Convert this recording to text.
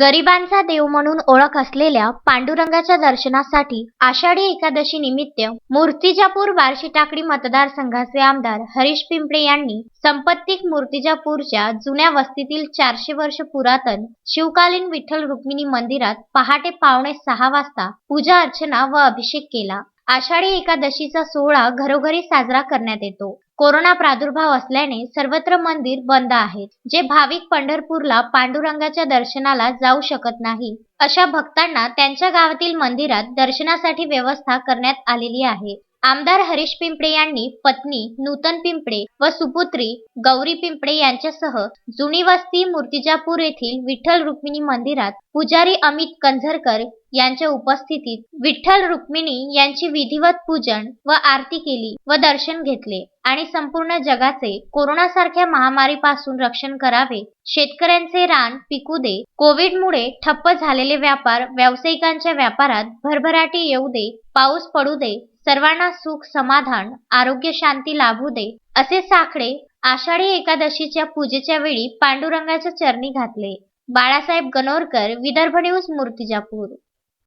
गरिबांचा देव म्हणून ओळख असलेल्या पांडुरंगाच्या दर्शनासाठी आषाढी एकादशी निमित्त मूर्तिजापूर बार्शी टाकडी मतदारसंघाचे आमदार हरीश पिंपळे यांनी संपत्तिक मूर्तिजापूरच्या जुन्या वस्तीतील चारशे वर्ष पुरातन शिवकालीन विठ्ठल रुक्मिणी मंदिरात पहाटे पावणे सहा वाजता पूजा अर्चना व अभिषेक केला. आषाढी एकादशीचा सोहळा घरोघरी साजरा करण्यात येतो. कोरोना प्रादुर्भाव असल्याने सर्वत्र मंदिर बंद आहेत जे भाविक पंढरपूरला पांडुरंगाच्या दर्शनाला जाऊ शकत नाही. अशा भक्तांना त्यांच्या गावातील मंदिरात दर्शनासाठी व्यवस्था करण्यात आलेली आहे. आमदार हरीश पिंपळे यांनी पत्नी नूतन पिंपळे व सुपुत्री गौरी पिंपळे यांच्यासह जुनी वस्ती मूर्तिजापूर येथील विठ्ठल रुक्मिणी मंदिरात पुजारी अमित कंझरकर यांच्या उपस्थितीत विठ्ठल रुक्मिणी यांची विधिवत पूजन व आरती केली व दर्शन घेतले आणि संपूर्ण जगाचे कोरोना सारख्या महामारीपासून रक्षण करावे. शेतकऱ्यांचे रान पिकू दे. कोविडमुळे ठप्प झालेले व्यापार व्यावसायिकांच्या व्यापारात भरभराटी येऊ दे. पाऊस पडू दे. सर्वांना सुख समाधान आरोग्य शांती लाभू दे असे साखळे आषाढी एकादशीच्या पूजेच्या वेळी पांडुरंगाच्या चरणी घातले. बाळासाहेब गणोरकर विदर्भ न्यूज मूर्तिजापूर.